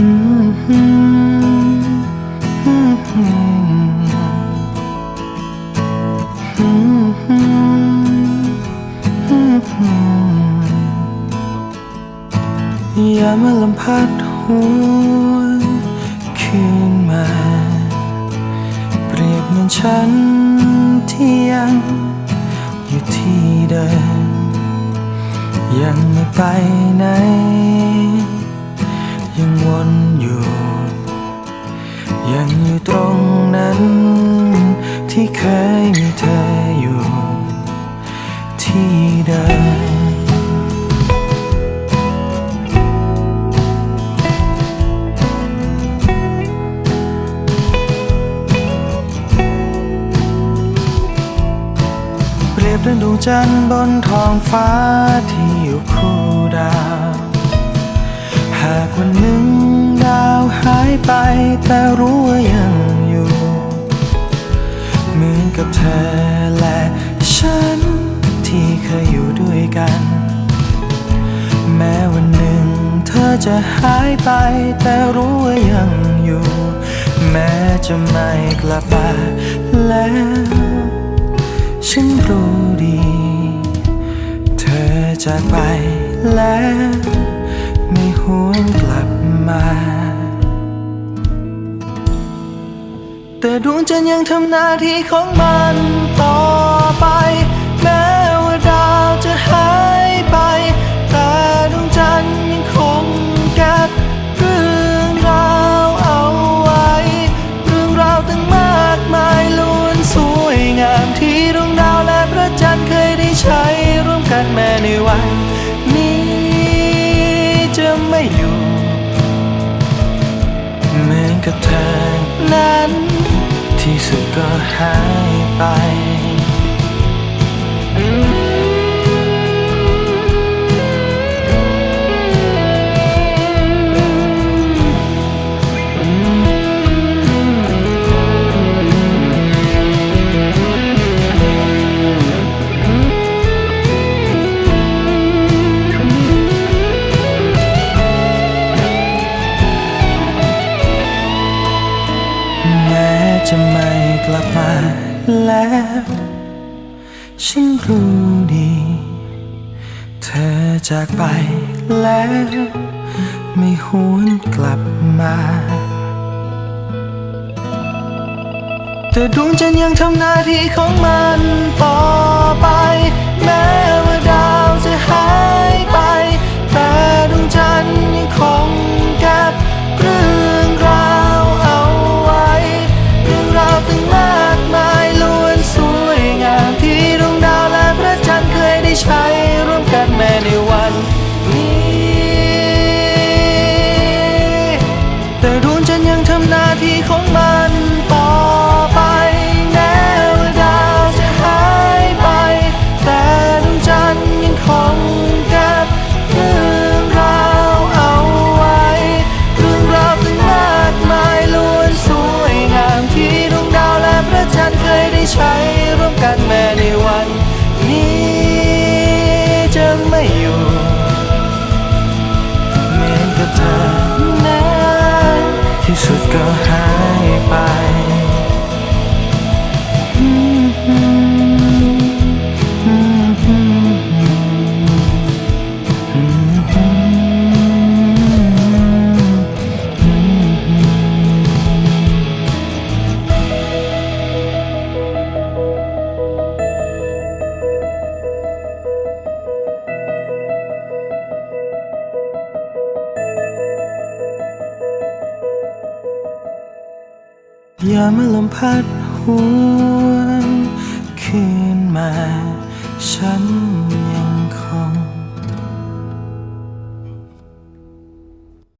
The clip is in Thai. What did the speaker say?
อย่ามาลำพัดหวนคืนมา เปรียบเหมือนฉันที่ยังอยู่ที่เดิมยังไม่ไปไหน ตรงนั้น ที่เคยมีเธออยู่ที่เดิมเปรียบดังดวงจันทร์บนท้องฟ้าที่อยู่คู่ดาว หากวันหนึ่งดาวหายไปแต่รู้ว่า ธอและฉันที่เคยอยู่ด้วยกัน แม้วันหนึ่งเธอจะหายไปแต่รู้ว่ายังอยู่ แม้จะไม่กลับมาแล้ว ฉันรู้ดี เธอจากไปแล้ว ไม่หวนกลับมา แต่ดวงจันทร์ยังทำหน้าที่ของมันต่อไป แม้ว่าดาวจะหายไป แต่ดวงจันทร์ยังคงเก็บเรื่องราวเอาไว้ เรื่องราวตั้งมากมายล้วนสวยงามที่ดวงดาวและพระจันทร์เคยได้ใช้ร่วมกันแม้ในวันนี้จะไม่อยู่เหมือนกับเธอ สุดก็หายไป แม้จะไม่กลับมาแล้ว ฉันรู้ดี เธอจากไปแล้ว ไม่หวนกลับมาแต่ดวงจันทร์ยังทำหน้าที่ของมันต่อไป ที่ของมันต่อไปแม้ว่าดาวจะหายไป แต่ดวงจันทร์ยังคงเก็บเรื่องราวเอาไว้เรื่องราวตั้งมากมายล้วนสวยงามที่ดวงดาวและพระจันทร์เคยได้ใช้ร่วมกันแม้ในวัน นี้จะไม่อยู่ ก็หาย อย่ามาลมพัดหวน